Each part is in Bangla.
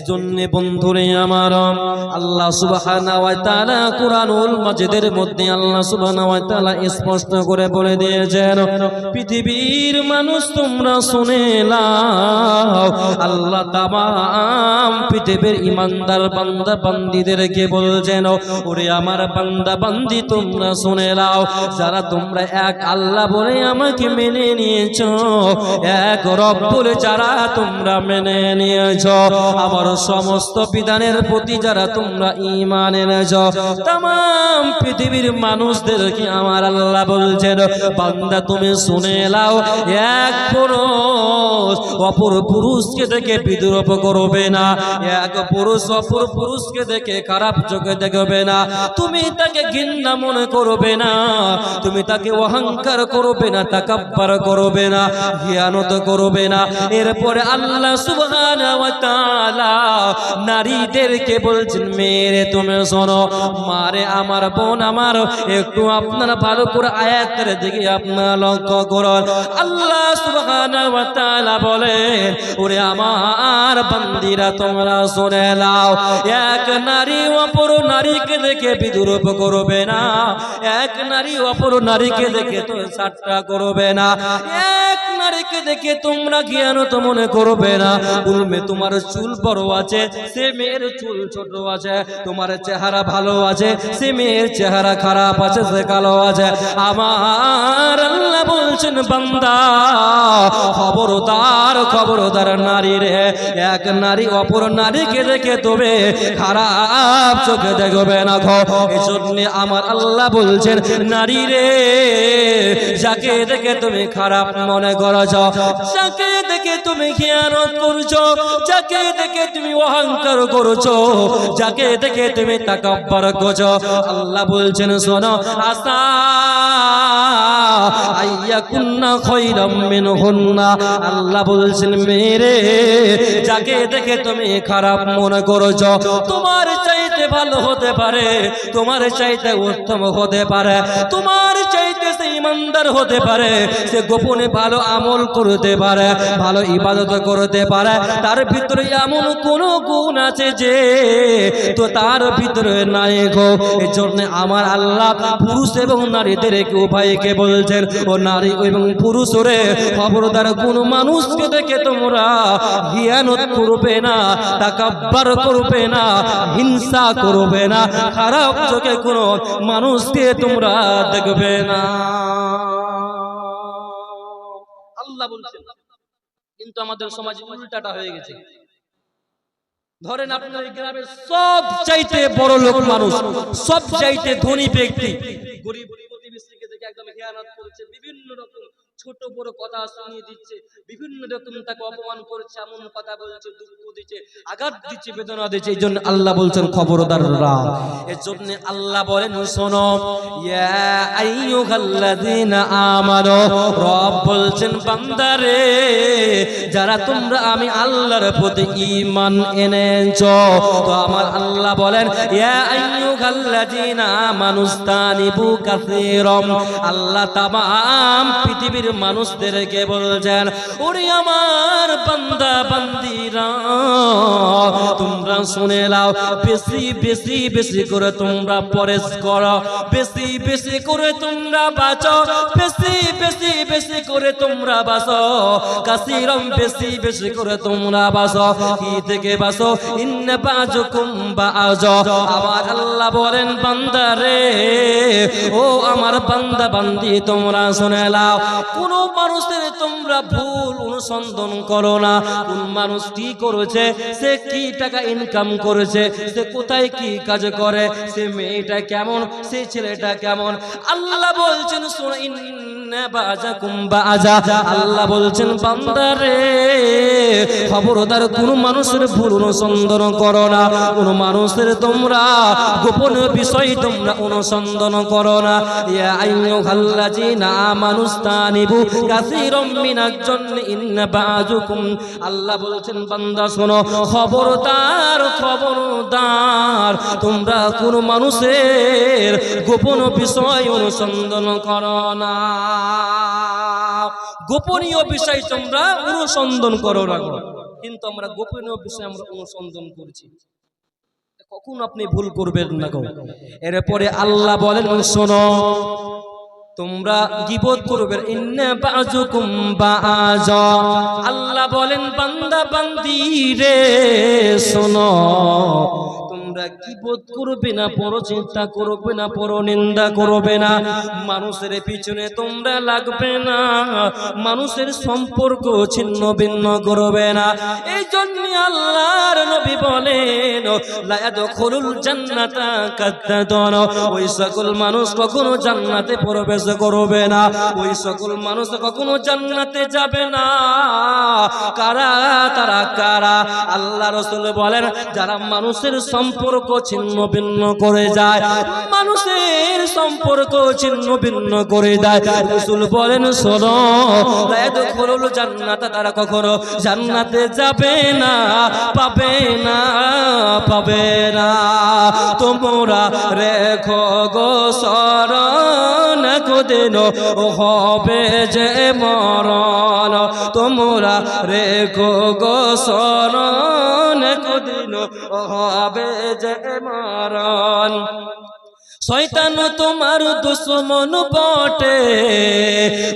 এজন্য বন্ধুরে আমার, আল্লাহ তাআলা কুরআনুল মধ্যে আল্লাহ স্পষ্ট করে বলে দিয়েছেন, পৃথিবীর মানুষ তোমরা শুনে আল্লাহ তামাম পৃথিবীর ইমানদার বান্দা বান্দীদেরকে বলছেন, ওরে আমার বান্দা বান্দি তোমরা শুনে নাও, যারা তোমরা এক আল্লাহ বলে আমাকে মেনে নিয়েছ, এক রব বলে যারা তোমরা মেনে নিয়েছ, আমার সমস্ত বিধানের প্রতি যারা তোমরা ইমান এনেছ তাম পৃথিবীর মানুষদেরকে আমার আল্লাহ বলছেন, বান্দা তুমি শুনে লাও এক পুরুষ অপর পুরুষকে দেখে বিদ্রোপ করবে না। এক পুরুষ অপর পুরুষকে দেখে খারাপ চোখে দেখবে না। তুমি তাকে ঘৃণা মনে করবে না। তুমি তাকে অহংকার করবে না, তাকাব্বার করবে না জ্ঞানত করবে না। এরপরে আল্লাহ তাআলা নারীদেরকে বলছেন, মেরে তুমি শোনো, মারে আমার বোন আমার, একটু আপনারা ভালো করে আয়াতের দিকে আপনারা লক্ষ্য করুন। আল্লাহ সুবহানাহু বলে বলেন, ওরে আমার বান্দিরা, তোমরা শুনে নাও, এক নারী অপর নারীকে দেখে বিদ্রুপ করবে না, এক নারী অপর নারীকে দেখে তো সাতটা করবে না, এক নারীকে দেখে তোমরা মনে করবে না? তোমার চুল বড় আছে, সে মেয়ের চুল ছোট আছে, তোমার চেহারা ভালো আছে, সে মেয়ের চেহারা খারাপ আছে, সে কালো আছে। আমার আল্লাহ বলছেন, বান্দা, খবরদার খবরদার নারী রে, এক নারী অপর নারীকে দেখে তবে? খারাপ চোখে দেখবে না গো। এই জন্য আমার আল্লাহ বলছেন, নারী রে, যাকে দেখে তুমি খারাপ মনে করছ। যাকে দেখে তুমি খেয়ানত করছ, যাকে দেখে তুমি অহংকার করছ, যাকে দেখে তুমি তাকাব্বার করছ। আল্লাহ বলছেন, শোনো, আসা আল্লাহ বলছেন, মেরে, যাকে দেখে তুমি খারাপ মনে করছ, তোমার চাইতে ভালো হতে পারে, তোমার চাইতে উত্তম হতে পারে, তোমার চাইতে সে ইমানদার হতে পারে, সে গোপনে ভালো আমল করতে পারে, ভালো ইবাদত করতে পারে, তার ভিতরে এমন কোন গুণ আছে যে, তো তার ভিতরে নাই গো। এই জন্য আমার আল্লাহ পুরুষ এবং নারীদেরকে উভয়কে বলছেন, ও নারী এবং পুরুষ রে খবরদার কোন মানুষকে দেখে তোমরা হিয়ানত করবে না, তাকাব্বার করবে না, হিংসা করবে না, খারাপ চোখে কোনো মানুষকে তোমরা দেখবে না। আল্লাহ বলছেন, কিন্তু আমাদের সমাজে উল্টাটা হয়ে গেছে। ধরেন আপনার গ্রামের সব চাইতে বড় লোক মানুষ সব চাইতে ধনী ব্যক্তি, গরিব প্রতিবেশীকে দেখে একদম খেয়ানত করেছে, বিভিন্ন রকম ছোট বড় কথা শুনিয়ে দিচ্ছে। বিভিন্ন রকম তাকে অপমান করছে, এমন কথা বলছে, দুঃখ দিচ্ছে, আঘাত দিচ্ছে, বেদনা দিচ্ছে। এই জন্য আল্লাহ বলছেন, খবরদাররা এর জন্য আল্লাহ বলেন, শোনো যারা তোমরা আমি আল্লাহর প্রতি ইমান এনেছো, তো আমার আল্লাহ বলেন কাসীরাম, আল্লাহ তামাম পৃথিবীর মানুষদেরকে বলছেন, ওরে আমার বান্দা, বান্দিরা, তোমরা শুনে নাও, বেশি বেশি বেশি করে তোমরা পরেশ করো, বেশি বেশি করে তোমরা বাঁচো, বেশি বেশি বেশি করে তোমরা বাসো কাসিরম বেশি বেশি করে তোমরা বাসো কি থেকে বাসো ইন্নে বাজো কুম্বা আজ। আমার আল্লাহ বলেন, বান্দা রে, ও আমার বান্দা, বান্দি, তোমরা শুনে নাও কোন মানুষের তোমরা ভুল অনুসন্ধান করো না। কোন মানুষ কি করেছে? সে কি টাকা ইনকাম করেছে? সে কোথায় কি কাজ করে? সে মেয়েটা কেমন? সে ছেলেটা কেমন? আল্লাহ বলছেন আল্লাহ বলছেন বান্দারে খবরদার কোন মানুষের ভুল অনুসন্ধান করো না। কোন মানুষের তোমরা গোপন বিষয় তোমরা অনুসন্ধান করো না। ইয়া আইয়ুহাল্লাযীনা আল্লাহ বলছেন, বান্দা, শোনো, খবরদার খবরদার, তোমরা কোন মানুষের গোপন বিষয় অনুসন্ধান করো না। গোপনীয় বিষয় তোমরা অনুসন্ধান করো না। কিন্তু আমরা গোপনীয় বিষয় আমরা অনুসন্ধান করছি। কখন আপনি ভুল করবেন না এরপরে আল্লাহ বলেন, শোনো তোমরা গিবত করবে। আল্লাহ বলেন বান্দা বান্দি রে শোনো। তোমরা কি বোধ করবে না? পর চিন্তা করবে না, পর নিন্দা করবে না। মানুষের পিছনে তোমরা লাগবে না। মানুষের সম্পর্ক ছিন্ন ভিন্ন করবে না। এই জন্য আল্লাহর নবী বলেন জান্নাতা ওই সকল মানুষ কখনো জান্নাতে প্রবেশ করবে না। ওই সকল মানুষ কখনো জান্নাতে যাবে না। কারা? তারা কারা? আল্লাহ রসুল বলেন, যারা মানুষের সম্পর্ক ছিন্ন ভিন্ন করে যায়। মানুষের সম্পর্ক ছিন্ন ভিন্ন করে দেয় রসুল বলেন, শোনো জান্নাতে, তারা কখনো জান্নাতে যাবে না, পাবে না পাবে না। তোমরা রেখো গো কোদিন হবে যে মরণ। তোমরা রেখো গো শরণ কোদিন হবে যে মরণ। শয়তান তোমার দুশ্মন বটে,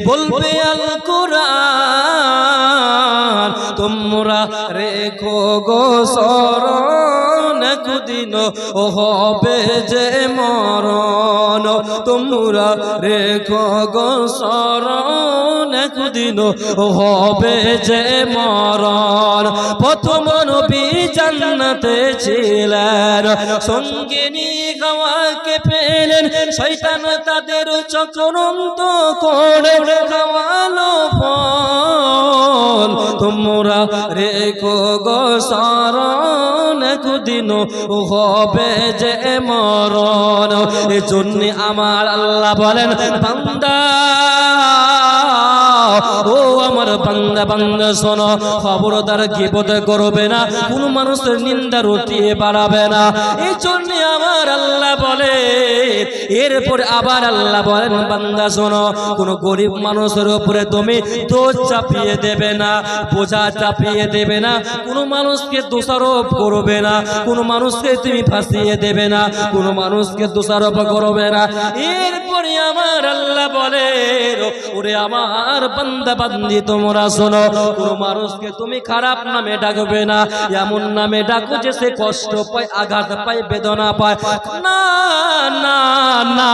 বলবে আল কোরআন, তোমরা রেখো গো শরণ ও হবে যে মরণ, তোমরা রেখো গো শরণ কুদিন হবে যে মরণ প্রথম নবী জান্নাতে ছিলেন। সঙ্গে নিয়ে গাওয়াকে পেলেন, শয়তান তাদের চক্রান্ত করে খাওয়ালো ফল। তোমরা রেখো গো শরণ কুদিন হবে যে মরণ এজন্য আমার আল্লাহ বলেন, বান্দা ও আমার বান্দা বান্দা, শোনো, খবরদার গিবত করবে না, কোন মানুষের নিন্দা রটিয়ে বাড়াবে না। এই জন্য আমার আল্লাহ বলে, এরপরে আবার আল্লাহ বলেন, বান্দা, শোনো, কোন গরিব মানুষের উপরে তুমি দোষ চাপিয়ে দেবে না, বোঝা চাপিয়ে দেবে না, কোন মানুষকে দোষারোপ করবে না, কোন মানুষকে তুমি ফাঁসিয়ে দেবে না, কোন মানুষকে দোষারোপ করবে না। এরপরে আমার আল্লাহ বলে ওরে আমার বান্দা বান্দি, তোমরা শোনো, কোন মানুষকে তুমি খারাপ নামে ডাকবে না। এমন নামে ডাকো যে সে কষ্ট পায়, আঘাত পায়, বেদনা পায়। না না না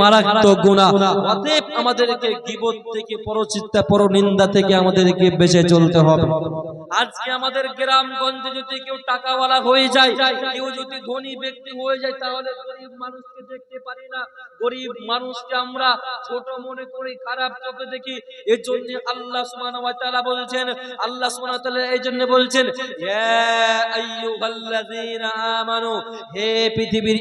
মারাত্মক গুণা, অতএব আমাদেরকে গিবত থেকে, পরচিত্তা থেকে আমাদেরকে বেঁচে চলতে হবে। আজকে আমাদের গ্রামগঞ্জে যদি কেউ টাকাওয়ালা হয়ে যায়, কেউ যদি ধনী ব্যক্তি হয়ে যায়, তাহলে গরিব মানুষকে দেখতে পারি না। গরিব মানুষকে আমরা ছোট মনে করি, খারাপ চোখে দেখি এর জন্য আল্লাহ সুবহানাহু আল্লাহ সুবহানাহু এই জন্য ইয়া আইয়ুহাল্লাযীনা আমানু, হে পৃথিবীর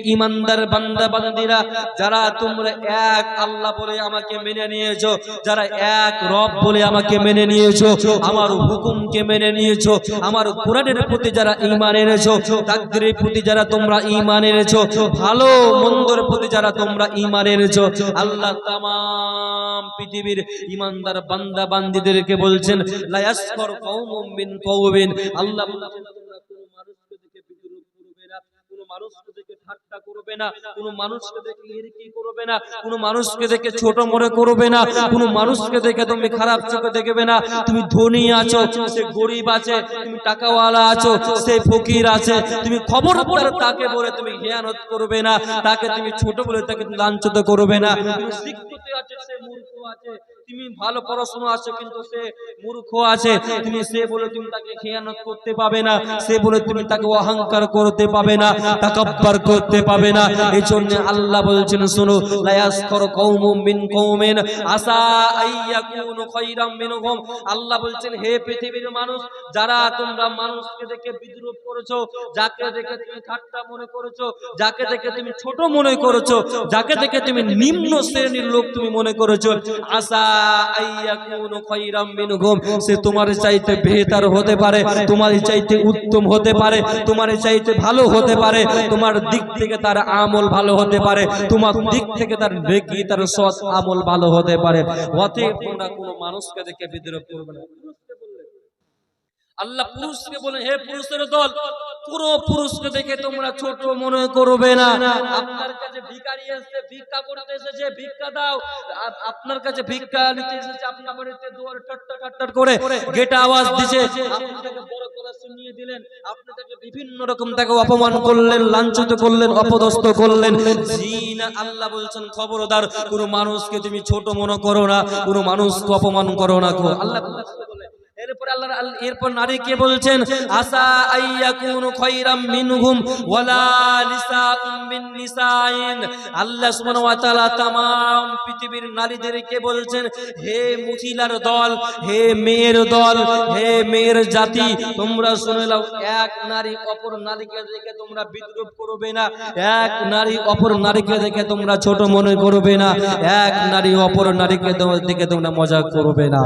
বান্দা বান্দিরা, যারা তোমরা এক আল্লাহ বলে আমাকে মেনে নিয়েছো, যারা এক রব বলে আমাকে মেনে নিয়েছো, আমার হুকুমকে মেনে নিয়েছো, আমার কোরআনের প্রতি যারা ঈমান এনেছো, তাকদীরের প্রতি যারা তোমরা ঈমান এনেছো, ভালো মন্দর প্রতি যারা তোমরা ঈমান এনেছো আল্লাহ তামাম পৃথিবীর ইমানদার বান্দা বান্দিদেরকে বলছেন লা ইয়াসখর কওমুম মিন কওমিন আল্লাহ বলছেন তোমরা কোনো মানুষকে দেখে বিদ্রুপ করবে না কোনো মানুষকে দেখে ঠাট্টা না, কোনো মানুষকে দেখে করবে না, কোনো মানুষকে দেখে ছোট মনে করবে না, কোনো মানুষকে দেখে তুমি খারাপ চোখে দেখবে না, তুমি ধনী আছো, সে গরিব আছে, তুমি টাকাওয়ালা আছো, সে ফকির আছে, তুমি খবরদার তাকে বলে তুমি জ্ঞানত করবে না, তাকে তুমি ছোট বলে তাকে লাঞ্ছিত করবে না শিক্ষিত আছে, সে মূর্খ আছে, তুমি ভালো পড়াশোনা আছে, কিন্তু সে মূর্খ আছে। তুমি সে বলে তুমি তাকে খেয়ানত করতে পাবে না, সে বলে তুমি তাকে অহংকার করতে পাবে না করতে পাবে না। এই জন্য আল্লাহ বলছেন মিন আসা মিনহুম। আল্লাহ বলছেন, হে পৃথিবীর মানুষ, যারা তোমরা মানুষকে দেখে বিদ্রুপ করেছ, যাকে দেখে তুমি ঠাট্টা মনে করেছ, যাকে দেখে তুমি ছোট মনে করেছ, যাকে দেখে তুমি নিম্ন শ্রেণির লোক তুমি মনে করেছ আসা আইয়াকুনু খায়রাম মিনহুম। সে তোমার চাইতে হতে পারে, তোমার চাইতে উত্তম হতে পারে, তোমার চাইতে ভালো হতে পারে, তোমার দিক থেকে তার আমল ভালো হতে পারে, তোমার দিক থেকে তার নেকি, তার সৎ আমল ভালো হতে পারে। অতএব তোমরা কোনো মানুষকে দেখে বিদ্রোহ করবে না। আল্লাহ পুরুষকে বলেন হে পুরুষের দল পুরো পুরুষকে দেখে তোমরা ছোট মনে করবে না আপনার কাছে ভিখারি এসেছে ভিক্ষা করতে এসেছে ভিক্ষা দাও আপনার কাছে ভিক্ষা নিতে এসেছে আপনার বাড়িতে দুয়ার টাট্টা টাট্টা করে গেটা আওয়াজ দিছে আপনি তাকে বড় করে শুনিয়ে দিলেন আপনি তাকে বিভিন্ন রকম তাকে অপমান করলেন লাঞ্ছিত করলেন অপদস্থ করলেন আল্লাহ বলছেন খবরদার কোন মানুষকে তুমি ছোট মনে করো না কোন মানুষকে অপমান করো না আল্লাহ বলে আল্লাহ আল্লাহ- এরপর নারীকে বলছেন আসা আইয়াকুন খয়রাম মিনহুম ওয়ালা নিসাউম মিন নিসাইন আল্লাহ সুবহানাহু ওয়া তাআলা तमाम পৃথিবীর নারীদেরকে বলছেন হে মহিলার দল হে মেয়ের দল হে মেয়ের জাতি তোমরা শুনে নাও এক নারী অপর নারীকে দেখে তোমরা বিদ্রুপ করবে না এক নারী অপর নারীকে দেখে তোমরা ছোট মনে করবে না এক নারী অপর নারীকে দেখে তোমরা মজা করবে না